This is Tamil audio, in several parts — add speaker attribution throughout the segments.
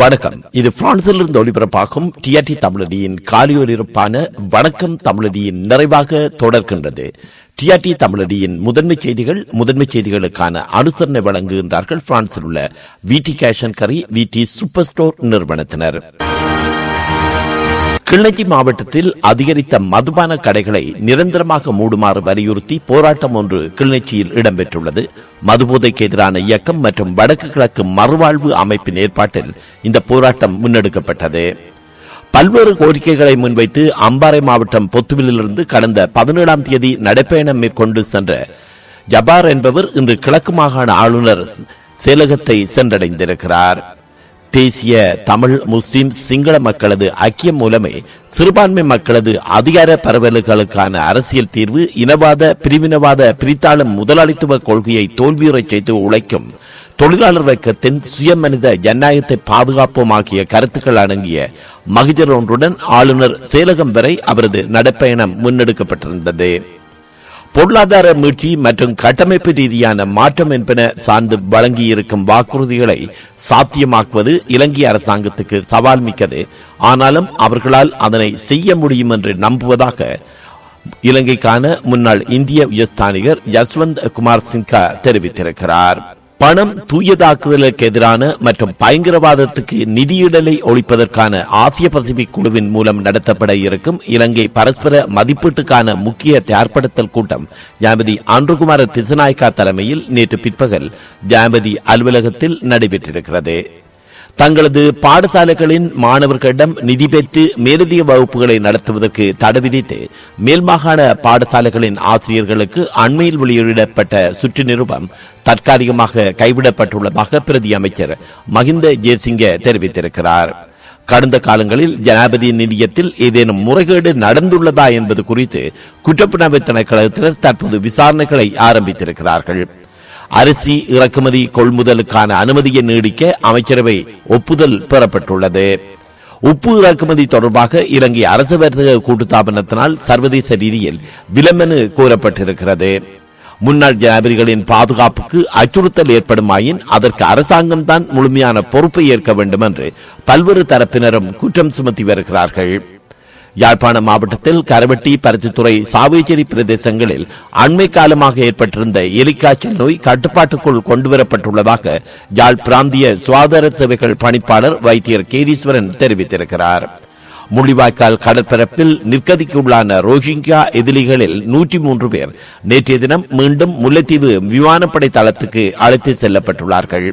Speaker 1: வணக்கம் இது பிரான்சில் இருந்து ஒளிபரப்பாகும் டிஆர்டி தமிழடியின் காலி ஒலிபரப்பான வணக்கம் தமிழடியின் நிறைவாக தொடர்கின்றது டிஆர்டி தமிழடியின் முதன்மை செய்திகள் முதன்மை செய்திகளுக்கான அனுசரணை வழங்குகின்றார்கள் பிரான்சில் உள்ள டி கேஷன் கரி விடி சூப்பர் ஸ்டோர் நிறுவனத்தினர் கிளிநொச்சி மாவட்டத்தில் அதிகரித்த மதுபான கடைகளை நிரந்தரமாக மூடுமாறு வலியுறுத்தி போராட்டம் ஒன்று கிளிநொச்சியில் இடம்பெற்றுள்ளது மதுபோதைக்கு எதிரான இயக்கம் மற்றும் வடக்கு கிழக்கு மறுவாழ்வு அமைப்பின் ஏற்பாட்டில் இந்த போராட்டம் முன்னெடுக்கப்பட்டது பல்வேறு கோரிக்கைகளை முன்வைத்து அம்பாறை மாவட்டம் பொத்துவிலிருந்து கடந்த பதினேழாம் தேதி நடைப்பயணம் மேற்கொண்டு சென்ற ஜபார் என்பவர் இன்று கிழக்கு மாகாண ஆளுநர் செயலகத்தை சென்றடைந்திருக்கிறார் தேசிய தமிழ் முஸ்லிம் சிங்கள மக்களது ஐக்கியம் மூலமே சிறுபான்மை மக்களது அதிகார பரவல்களுக்கான அரசியல் தீர்வு இனவாத பிரிவினவாத பிரித்தாளும் முதலாளித்துவ கொள்கையை தோல்வியுறச் செய்து உழைக்கும் தொழிலாளர் வர்க்கத்தின் சுயமனித ஜனநாயகத்தை பாதுகாப்போம் ஆகிய கருத்துக்கள் அடங்கிய மகிஜர் ஒன்றுடன் ஆளுநர் சேலகம் வரை அவரது நடைப்பயணம் முன்னெடுக்கப்பட்டிருந்தது பொருளாதார மீட்சி மற்றும் கட்டமைப்பு ரீதியான மாற்றம் என்பன சார்ந்து வழங்கியிருக்கும் வாக்குறுதிகளை சாத்தியமாக்குவது இலங்கை அரசாங்கத்துக்கு சவால் மிக்கது ஆனாலும் அவர்களால் அதனை செய்ய முடியும் என்று நம்புவதாக இலங்கைக்கான முன்னாள் இந்திய உயர்ஸ்தானிகர் யஸ்வந்த் குமார் சின்ஹா தெரிவித்திருக்கிறார் பணம் தூயதாக்குதலுக்கு எதிரான மற்றும் பயங்கரவாதத்துக்கு நிதியிடலை ஒழிப்பதற்கான ஆசிய பசிபிக் குழுவின் மூலம் நடத்தப்பட இருக்கும் இலங்கை பரஸ்பர மதிப்பீட்டுக்கான முக்கிய தயார்படுத்தல் கூட்டம் ஜாமதி ஆண்டுகுமார திசநாயக்கா தலைமையில் நேற்று பிற்பகல் ஜாமதி அலுவலகத்தில் நடைபெற்றிருக்கிறது தங்களது பாடசாலைகளின் மாணவர்களிடம் நிதி பெற்று மேலதிக வகுப்புகளை நடத்துவதற்கு தடை விதித்து மேல்மாகாண பாடசாலைகளின் ஆசிரியர்களுக்கு அண்மையில் வெளியிடப்பட்ட சுற்று நிருபம் தற்காலிகமாக கைவிடப்பட்டுள்ளதாக பிரதி அமைச்சர் மஹிந்த ஜெயசிங்க தெரிவித்திருக்கிறார் கடந்த காலங்களில் ஜனாபதி நிதியத்தில் ஏதேனும் முறைகேடு நடந்துள்ளதா என்பது குறித்து குற்றப்புலனாய்வு திணைக்களத்தினர் தற்போது விசாரணைகளை ஆரம்பித்திருக்கிறார்கள் அரிசி இறக்குமதி கொள்முதலுக்கான அனுமதியை நீடிக்க அமைச்சரவை ஒப்புதல் பெறப்பட்டுள்ளது உப்பு இறக்குமதி தொடர்பாக இலங்கை அரசு வர்த்தக கூட்டுத்தாபனத்தினால் சர்வதேச ரீதியில் விலமனு கூறப்பட்டிருக்கிறது முன்னாள் ஜனாதிபதிகளின் பாதுகாப்புக்கு அச்சுறுத்தல் ஏற்படுமாயின் அதற்கு அரசாங்கம் தான் முழுமையான பொறுப்பை ஏற்க வேண்டும் என்று பல்வேறு தரப்பினரும் குற்றம் சுமத்தி வருகிறார்கள் யாழ்ப்பாண மாவட்டத்தில் கரவெட்டி பருத்தித்துறை சாவேச்சேரி பிரதேசங்களில் அண்மை காலமாக ஏற்பட்டிருந்த எலிக்காய்ச்சல் நோய் கட்டுப்பாட்டுக்குள் கொண்டுவரப்பட்டுள்ளதாக யாழ் பிராந்திய சுகாதார சேவைகள் பணிப்பாளர் வைத்தியர் கேதீஸ்வரன் தெரிவித்திருக்கிறார் முள்ளிவாய்க்கால் கடற்பரப்பில் நிற்கதிக்குள்ளான ரோஹிங்கியா எதிரிகளில் நூற்றி மூன்று பேர் நேற்றைய தினம் மீண்டும் முல்லைத்தீவு விமானப்படை தளத்துக்கு அழைத்து செல்லப்பட்டுள்ளார்கள்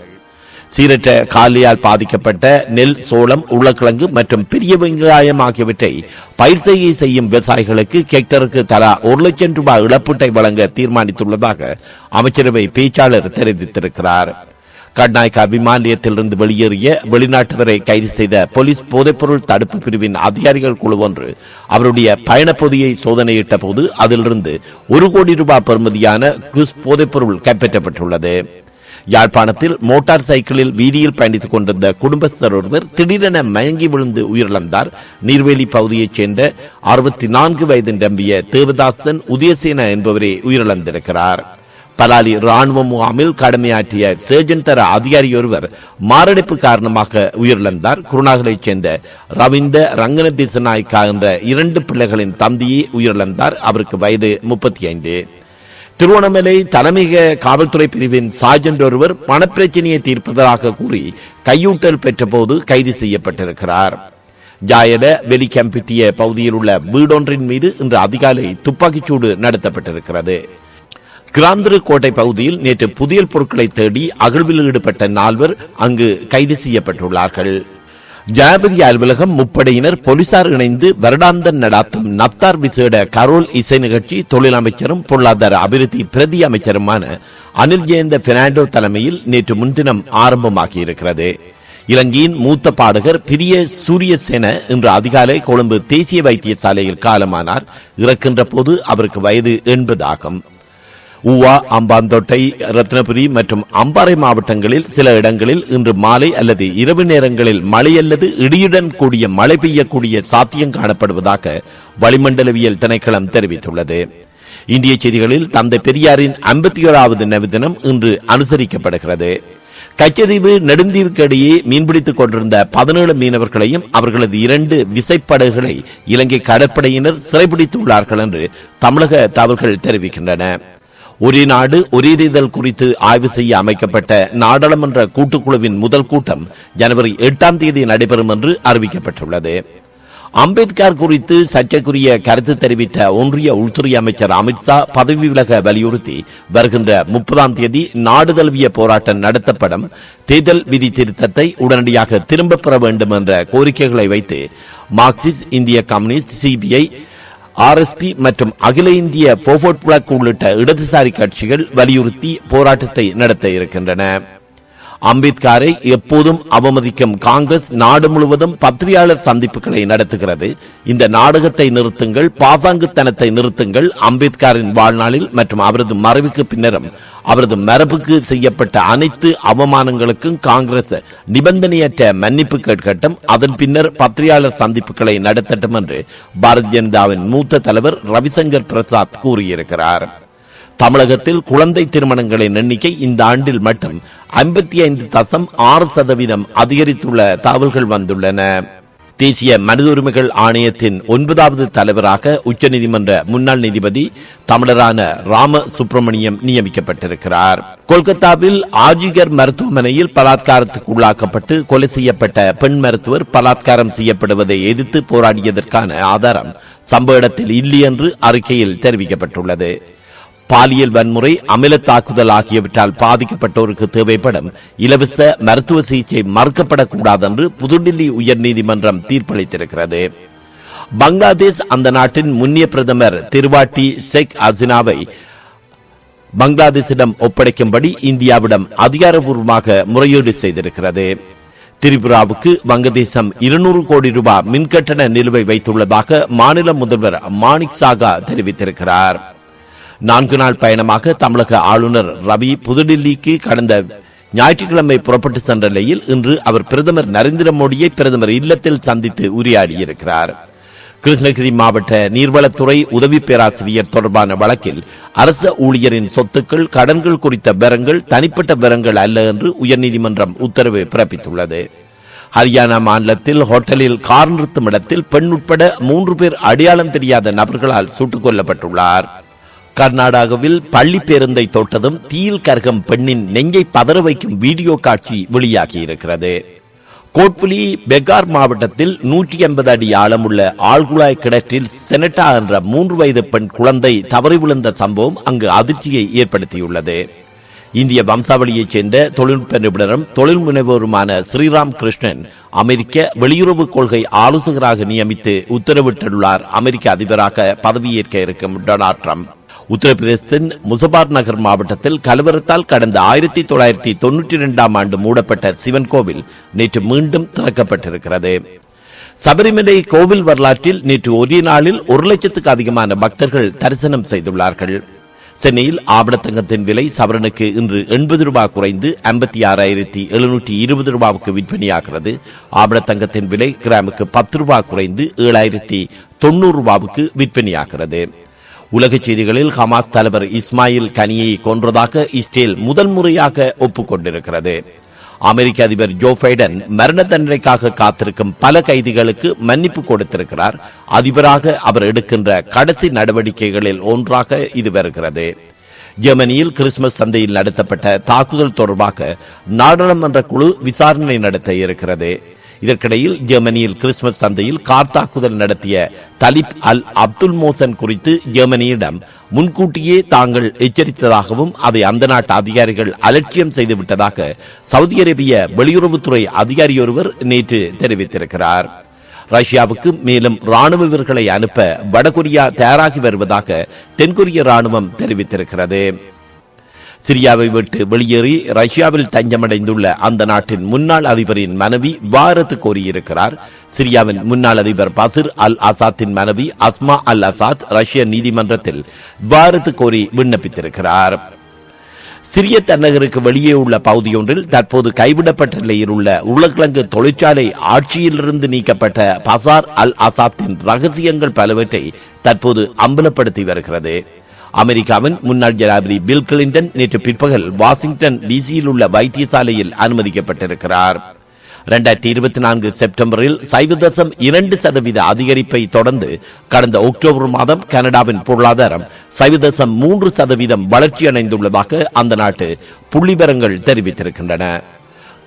Speaker 1: சீரற்ற காலியால் பாதிக்கப்பட்ட நெல் சோளம் உருளைக்கிழங்கு மற்றும் பெரிய வெங்காயம் ஆகியவற்றை பயிர் செய்கை செய்யும் விவசாயிகளுக்கு ஹெக்டருக்கு தலா ஒரு லட்சம் ரூபாய் இழப்பீட்டை வழங்க தீர்மானித்துள்ளதாக அமைச்சரவை பேச்சாளர் தெரிவித்திருக்கிறார் கர்நாயகா விமான நிலையத்திலிருந்து வெளியேறிய வெளிநாட்டவரை கைது செய்த போலீஸ் போதைப்பொருள் தடுப்பு பிரிவின் அதிகாரிகள் குழு ஒன்று அவருடைய பொதியை சோதனையிட்ட போது அதிலிருந்து ஒரு கோடி ரூபாய் பெறுமதியான குஸ் போதைப்பொருள் கைப்பற்றப்பட்டுள்ளது யாழ்ப்பாணத்தில் மோட்டார் சைக்கிளில் வீதியில் பயணித்துக் கொண்டிருந்த குடும்பஸ்தர் ஒருவர் திடீரென மயங்கி விழுந்து உயிரிழந்தார் நீர்வேலி பகுதியைச் சேர்ந்த அறுபத்தி நான்கு வயது நிரம்பிய தேவதாசன் உதயசேன என்பவரே உயிரிழந்திருக்கிறார் பலாலி ராணுவ முகாமில் கடமையாற்றிய சேஜன் தர அதிகாரி ஒருவர் மாரடைப்பு காரணமாக உயிரிழந்தார் குருநாகலைச் சேர்ந்த ரவீந்த ரங்கன திசநாயக்கா என்ற இரண்டு பிள்ளைகளின் தந்தையே உயிரிழந்தார் அவருக்கு வயது முப்பத்தி ஐந்து திருவண்ணாமலை தலைமைக காவல்துறை பிரிவின் சார்ஜென்ட் ஒருவர் பணப்பிரச்சனையை தீர்ப்பதாக கூறி கையூட்டல் பெற்றபோது கைது செய்யப்பட்டிருக்கிறார் ஜாயட வெலிகம்பிட்டிய பகுதியில் உள்ள வீடொன்றின் மீது இன்று அதிகாலை துப்பாக்கிச்சூடு நடத்தப்பட்டிருக்கிறது கிராந்திரு கோட்டை பகுதியில் நேற்று புதிய பொருட்களை தேடி அகழ்வில் ஈடுபட்ட நால்வர் அங்கு கைது செய்யப்பட்டுள்ளார்கள் ஜனாதிபதி அலுவலகம் முப்படையினர் போலீசார் இணைந்து வருடாந்தன் நடாத்தும் நத்தார் விசேட கரோல் இசை நிகழ்ச்சி தொழில் அமைச்சரும் பொருளாதார அபிவிருத்தி பிரதி அமைச்சருமான அனில் ஜெயந்த பெர்னாண்டோ தலைமையில் நேற்று முன்தினம் ஆரம்பமாகியிருக்கிறது இலங்கையின் மூத்த பாடகர் பிரிய சூரியசேன இன்று அதிகாலை கொழும்பு தேசிய வைத்தியசாலையில் காலமானார் இறக்கின்ற போது அவருக்கு வயது ஆகும் ஊவா அம்பாந்தோட்டை ரத்னபுரி மற்றும் அம்பாறை மாவட்டங்களில் சில இடங்களில் இன்று மாலை அல்லது இரவு நேரங்களில் மழை அல்லது இடியுடன் கூடிய மழை பெய்யக்கூடிய சாத்தியம் காணப்படுவதாக வளிமண்டலவியல் திணைக்களம் தெரிவித்துள்ளது இந்திய செய்திகளில் தந்தை பெரியாரின் ஐம்பத்தி ஓராவது தினம் இன்று அனுசரிக்கப்படுகிறது கச்சதீவு நெடுந்தீவுக்கு இடையே மீன்பிடித்துக் கொண்டிருந்த பதினேழு மீனவர்களையும் அவர்களது இரண்டு விசைப்படகுகளை இலங்கை கடற்படையினர் சிறைபிடித்துள்ளார்கள் என்று தமிழக தகவல்கள் தெரிவிக்கின்றன ஒரே நாடு ஒரே தேர்தல் குறித்து ஆய்வு செய்ய அமைக்கப்பட்ட நாடாளுமன்ற கூட்டுக்குழுவின் முதல் கூட்டம் ஜனவரி எட்டாம் தேதி நடைபெறும் என்று அறிவிக்கப்பட்டுள்ளது அம்பேத்கர் குறித்து சர்ச்சைக்குரிய கருத்து தெரிவித்த ஒன்றிய உள்துறை அமைச்சர் அமித்ஷா பதவி விலக வலியுறுத்தி வருகின்ற முப்பதாம் தேதி நாடு தழுவிய போராட்டம் நடத்தப்படும் தேர்தல் விதி திருத்தத்தை உடனடியாக திரும்பப் பெற வேண்டும் என்ற கோரிக்கைகளை வைத்து மார்க்சிஸ்ட் இந்திய கம்யூனிஸ்ட் சிபிஐ ஆர்எஸ்பி மற்றும் அகில இந்திய போஃபோர்ட் பிளாக் உள்ளிட்ட இடதுசாரி கட்சிகள் வலியுறுத்தி போராட்டத்தை நடத்த இருக்கின்றன அம்பேத்கரை எப்போதும் அவமதிக்கும் காங்கிரஸ் நாடு முழுவதும் பத்திரிகையாளர் சந்திப்புகளை நடத்துகிறது இந்த நாடகத்தை நிறுத்துங்கள் பாசாங்குத்தனத்தை நிறுத்துங்கள் அம்பேத்கரின் வாழ்நாளில் மற்றும் அவரது மறைவுக்கு பின்னரும் அவரது மரபுக்கு செய்யப்பட்ட அனைத்து அவமானங்களுக்கும் காங்கிரஸ் நிபந்தனையற்ற மன்னிப்பு கேட்கட்டும் அதன் பின்னர் பத்திரிகையாளர் சந்திப்புகளை நடத்தட்டும் என்று பாரதிய ஜனதாவின் மூத்த தலைவர் ரவிசங்கர் பிரசாத் கூறியிருக்கிறார் தமிழகத்தில் குழந்தை திருமணங்களின் எண்ணிக்கை இந்த ஆண்டில் மட்டும் ஐம்பத்தி ஐந்து தசம் ஆறு சதவீதம் அதிகரித்துள்ள தகவல்கள் வந்துள்ளன தேசிய மனித உரிமைகள் ஆணையத்தின் ஒன்பதாவது தலைவராக உச்சநீதிமன்ற முன்னாள் நீதிபதி தமிழரான ராம சுப்பிரமணியம் நியமிக்கப்பட்டிருக்கிறார் கொல்கத்தாவில் ஆஜிகர் மருத்துவமனையில் பலாத்காரத்துக்கு உள்ளாக்கப்பட்டு கொலை செய்யப்பட்ட பெண் மருத்துவர் பலாத்காரம் செய்யப்படுவதை எதிர்த்து போராடியதற்கான ஆதாரம் சம்பவ இடத்தில் இல்லை என்று அறிக்கையில் தெரிவிக்கப்பட்டுள்ளது பாலியல் வன்முறை அமில தாக்குதல் ஆகியவற்றால் பாதிக்கப்பட்டோருக்கு தேவைப்படும் இலவச மருத்துவ சிகிச்சை மறுக்கப்படக்கூடாது என்று புதுடில்லி உயர்நீதிமன்றம் தீர்ப்பளித்திருக்கிறது பங்களாதேஷ் அந்த நாட்டின் முன்னிய பிரதமர் திருவாட்டி ஷேக் ஹசினாவை பங்களாதேஷிடம் ஒப்படைக்கும்படி இந்தியாவிடம் அதிகாரபூர்வமாக முறையீடு செய்திருக்கிறது திரிபுராவுக்கு வங்கதேசம் இருநூறு கோடி ரூபாய் மின்கட்டண நிலுவை வைத்துள்ளதாக மாநில முதல்வர் மாணிக் சாகா தெரிவித்திருக்கிறார் நான்கு நாள் பயணமாக தமிழக ஆளுநர் ரவி புதுடில்லிக்கு கடந்த ஞாயிற்றுக்கிழமை புறப்பட்டு சென்ற நிலையில் இன்று அவர் பிரதமர் நரேந்திர மோடியை பிரதமர் இல்லத்தில் சந்தித்து உரையாடியிருக்கிறார் கிருஷ்ணகிரி மாவட்ட நீர்வளத்துறை உதவி பேராசிரியர் தொடர்பான வழக்கில் அரச ஊழியரின் சொத்துக்கள் கடன்கள் குறித்த விவரங்கள் தனிப்பட்ட விவரங்கள் அல்ல என்று உயர்நீதிமன்றம் உத்தரவு பிறப்பித்துள்ளது ஹரியானா மாநிலத்தில் ஹோட்டலில் கார் நிறுத்தும் இடத்தில் பெண் உட்பட மூன்று பேர் அடையாளம் தெரியாத நபர்களால் சுட்டுக் கொல்லப்பட்டுள்ளார் கர்நாடகாவில் பள்ளி பேருந்தை தொட்டதும் தீயில் கரகம் பெண்ணின் நெஞ்சை பதற வைக்கும் வீடியோ காட்சி வெளியாகி இருக்கிறது கோட்புலி பெகார் மாவட்டத்தில் நூற்றி எண்பது அடி ஆழமுள்ள ஆழ்குழாய் கிணற்றில் செனட்டா என்ற மூன்று வயது பெண் குழந்தை தவறி விழுந்த சம்பவம் அங்கு அதிர்ச்சியை ஏற்படுத்தியுள்ளது இந்திய வம்சாவளியைச் சேர்ந்த தொழில்நுட்ப நிபுணரும் தொழில் முனைவோருமான ஸ்ரீராம் கிருஷ்ணன் அமெரிக்க வெளியுறவு கொள்கை ஆலோசகராக நியமித்து உத்தரவிட்டுள்ளார் அமெரிக்க அதிபராக பதவியேற்க இருக்கும் டொனால்ட் ட்ரம்ப் உத்தரப்பிரதேசத்தின் முசபார் நகர் மாவட்டத்தில் கலவரத்தால் கடந்த ஆயிரத்தி தொள்ளாயிரத்தி தொன்னூற்றி இரண்டாம் ஆண்டு மூடப்பட்ட சிவன் கோவில் நேற்று மீண்டும் திறக்கப்பட்டிருக்கிறது சபரிமலை கோவில் வரலாற்றில் நேற்று ஒரே நாளில் ஒரு லட்சத்துக்கு அதிகமான பக்தர்கள் தரிசனம் செய்துள்ளார்கள் சென்னையில் ஆபணத்தங்கத்தின் விலை சவரனுக்கு இன்று எண்பது ரூபாய் குறைந்து ஐம்பத்தி ஆறாயிரத்தி எழுநூற்றி இருபது ரூபாவுக்கு விற்பனையாகிறது ஆபணத்தங்கத்தின் விலை கிராமுக்கு பத்து ரூபாய் குறைந்து ஏழாயிரத்தி தொண்ணூறு ரூபாவுக்கு விற்பனையாகிறது உலகச் செய்திகளில் ஹமாஸ் தலைவர் இஸ்மாயில் கனியை கொன்றதாக இஸ்ரேல் முதல் முறையாக ஒப்புக்கொண்டிருக்கிறது அமெரிக்க அதிபர் ஜோ பைடன் மரண தண்டனைக்காக காத்திருக்கும் பல கைதிகளுக்கு மன்னிப்பு கொடுத்திருக்கிறார் அதிபராக அவர் எடுக்கின்ற கடைசி நடவடிக்கைகளில் ஒன்றாக இது வருகிறது ஜெர்மனியில் கிறிஸ்துமஸ் சந்தையில் நடத்தப்பட்ட தாக்குதல் தொடர்பாக நாடாளுமன்ற குழு விசாரணை நடத்த இருக்கிறது இதற்கிடையில் ஜெர்மனியில் கிறிஸ்துமஸ் சந்தையில் கார் தாக்குதல் நடத்திய தலிப் அல் அப்துல் மோசன் குறித்து ஜெர்மனியிடம் முன்கூட்டியே தாங்கள் எச்சரித்ததாகவும் அதை அந்த நாட்டு அதிகாரிகள் அலட்சியம் செய்துவிட்டதாக சவுதி அரேபிய வெளியுறவுத்துறை அதிகாரி ஒருவர் நேற்று தெரிவித்திருக்கிறார் ரஷ்யாவுக்கு மேலும் ராணுவ வீரர்களை அனுப்ப வடகொரியா தயாராகி வருவதாக தென்கொரிய ராணுவம் தெரிவித்திருக்கிறது சிரியாவை விட்டு வெளியேறி ரஷ்யாவில் தஞ்சமடைந்துள்ள அந்த நாட்டின் முன்னாள் அதிபரின் மனைவி வாரத்து கோரியிருக்கிறார் சிரியாவின் முன்னாள் அதிபர் பசிர் அல் அசாத்தின் மனைவி அஸ்மா அல் அசாத் ரஷ்ய நீதிமன்றத்தில் வாரத்து கோரி விண்ணப்பித்திருக்கிறார் சிரிய தன்னகருக்கு வெளியே உள்ள பகுதியொன்றில் தற்போது கைவிடப்பட்ட நிலையில் உள்ள உலகிழங்கு தொழிற்சாலை ஆட்சியிலிருந்து நீக்கப்பட்ட பசார் அல் அசாத்தின் ரகசியங்கள் பலவற்றை தற்போது அம்பலப்படுத்தி வருகிறது அமெரிக்காவின் முன்னாள் ஜனாதிபதி பில் கிளின்டன் நேற்று பிற்பகல் வாஷிங்டன் டிசியில் உள்ள வைத்தியசாலையில் அனுமதிக்கப்பட்டிருக்கிறார் இரண்டாயிரத்தி இருபத்தி நான்கு செப்டம்பரில் சைவதசம் இரண்டு சதவீத அதிகரிப்பை தொடர்ந்து கடந்த அக்டோபர் மாதம் கனடாவின் பொருளாதாரம் சைவதசம் மூன்று சதவீதம் வளர்ச்சி அடைந்துள்ளதாக அந்த நாட்டு புள்ளிவரங்கள் தெரிவித்திருக்கின்றன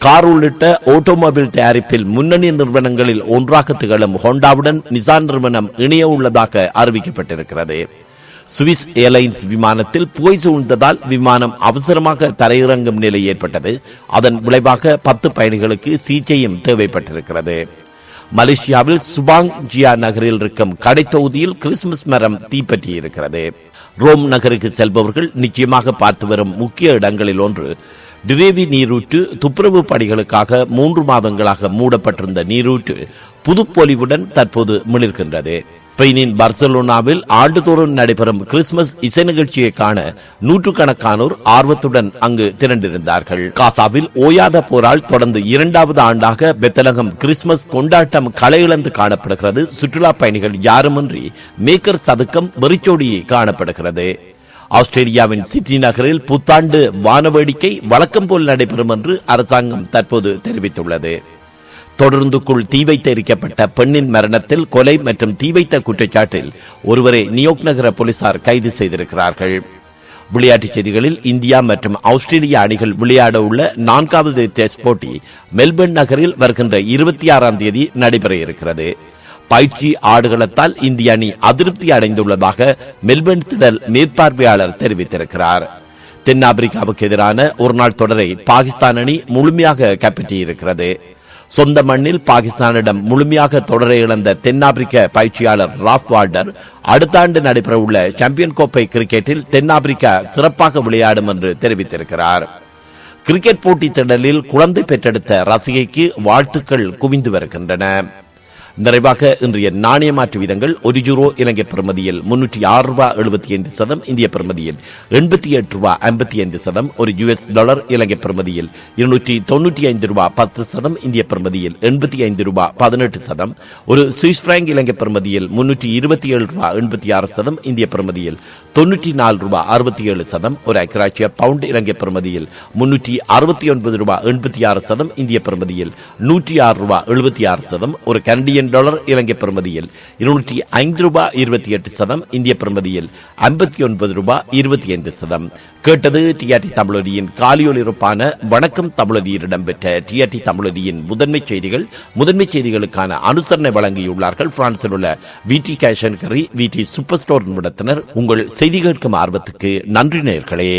Speaker 1: கார் உள்ளிட்ட ஆட்டோமொபைல் தயாரிப்பில் முன்னணி நிறுவனங்களில் ஒன்றாக திகழும் ஹோண்டாவுடன் நிசான் நிறுவனம் இணைய உள்ளதாக அறிவிக்கப்பட்டிருக்கிறது சுவிஸ் ஏர்லைன்ஸ் விமானத்தில் புகை சூழ்ந்ததால் விமானம் அவசரமாக தரையிறங்கும் நிலை ஏற்பட்டது அதன் விளைவாக பத்து பயணிகளுக்கு சிகிச்சையும் தேவைப்பட்டிருக்கிறது மலேசியாவில் ஜியா நகரில் இருக்கும் கடை தொகுதியில் கிறிஸ்துமஸ் மரம் தீப்பற்றி இருக்கிறது ரோம் நகருக்கு செல்பவர்கள் நிச்சயமாக பார்த்து வரும் முக்கிய இடங்களில் ஒன்று டிரேவி நீரூற்று துப்புரவு பணிகளுக்காக மூன்று மாதங்களாக மூடப்பட்டிருந்த நீரூற்று புதுப்பொலிவுடன் தற்போது மிளிர்கின்றது ஸ்பெயினின் பார்சலோனாவில் ஆண்டுதோறும் நடைபெறும் கிறிஸ்துமஸ் இசை நிகழ்ச்சியை காண நூற்றுக்கணக்கானோர் ஆர்வத்துடன் அங்கு திரண்டிருந்தார்கள் காசாவில் ஓயாத போரால் தொடர்ந்து இரண்டாவது ஆண்டாக பெத்தலகம் கிறிஸ்துமஸ் கொண்டாட்டம் களையிழந்து காணப்படுகிறது சுற்றுலா பயணிகள் யாருமின்றி மேக்கர் சதுக்கம் வெறிச்சோடியே காணப்படுகிறது ஆஸ்திரேலியாவின் சிட்னி நகரில் புத்தாண்டு வானவேடிக்கை வழக்கம் போல் நடைபெறும் என்று அரசாங்கம் தற்போது தெரிவித்துள்ளது தொடர்ந்துக்குள் தீ வைத்து எரிக்கப்பட்ட பெண்ணின் மரணத்தில் கொலை மற்றும் தீ வைத்த குற்றச்சாட்டில் ஒருவரை நியோக் நகர போலீசார் கைது செய்திருக்கிறார்கள் விளையாட்டுச் செய்திகளில் இந்தியா மற்றும் ஆஸ்திரேலியா அணிகள் விளையாட உள்ள நான்காவது டெஸ்ட் போட்டி மெல்பர்ன் நகரில் வருகின்ற இருபத்தி ஆறாம் தேதி நடைபெற இருக்கிறது பயிற்சி ஆடுகளத்தால் இந்திய அணி அதிருப்தி அடைந்துள்ளதாக மெல்பர்ன் திடல் மேற்பார்வையாளர் தெரிவித்திருக்கிறார் தென்னாப்பிரிக்காவுக்கு எதிரான ஒருநாள் தொடரை பாகிஸ்தான் அணி முழுமையாக கைப்பற்றியிருக்கிறது சொந்த மண்ணில் பாகிஸ்தானிடம் முழுமையாக தொடர இழந்த தென்னாப்பிரிக்க பயிற்சியாளர் ராஃப் வால்டர் அடுத்த ஆண்டு நடைபெற உள்ள சாம்பியன் கோப்பை கிரிக்கெட்டில் தென்னாப்பிரிக்கா சிறப்பாக விளையாடும் என்று தெரிவித்திருக்கிறார் கிரிக்கெட் போட்டி திடலில் குழந்தை பெற்றெடுத்த ரசிகைக்கு வாழ்த்துக்கள் குவிந்து வருகின்றன நிறைவாக இன்றைய நாணய மாற்று வீதங்கள் ஒரு ஜூரோ இலங்கை பெறுமதியில் முன்னூற்றி ஆறு ரூபாய் எழுபத்தி ஐந்து சதம் இந்திய பெறுமதியில் எண்பத்தி எட்டு ரூபாய் ஐம்பத்தி ஐந்து சதம் ஒரு யுஎஸ் டாலர் இலங்கை பெறுமதியில் இருநூற்றி தொண்ணூற்றி ஐந்து ரூபாய் பத்து சதம் இந்திய பெறுமதியில் எண்பத்தி ஐந்து ரூபாய் பதினெட்டு சதம் ஒரு சுவிஸ் பிராங்க் இலங்கை பெறுமதியில் முன்னூற்றி இருபத்தி ஏழு ரூபாய் எண்பத்தி ஆறு சதம் இந்திய பெறுமதியில் தொன்னூற்றி நாலு ரூபாய் அறுபத்தி ஏழு சதம் ஒரு ஐக்கராட்சிய பவுண்ட் இலங்கை பெறுமதியில் முன்னூற்றி அறுபத்தி ஒன்பது ரூபாய் எண்பத்தி ஆறு சதம் இந்திய பெறுமதியில் நூற்றி ஆறு ரூபாய் எழுபத்தி ஆறு சதம் ஒரு கனடியன் ബില്യൺ ഡോളർ இருநூற்றி ஐந்து ரூபாய் இருபத்தி எட்டு சதம் ശതം ഇന്ത്യ ஐம்பத்தி ஒன்பது ரூபாய் இருபத்தி ஐந்து சதம் கேட்டது டிஆர்டி தமிழொலியின் காலியொலிருப்பான வணக்கம் தமிழொலியில் இடம்பெற்ற டிஆர்டி தமிழொலியின் முதன்மை செய்திகள் முதன்மை செய்திகளுக்கான அனுசரணை வழங்கியுள்ளார்கள் பிரான்சில் உள்ள வி டி கேஷன்கரி வி டி சூப்பர் ஸ்டோர் நிமிடத்தினர் உங்கள் செய்தி கேட்கும் ஆர்வத்துக்கு நன்றி நேர்களே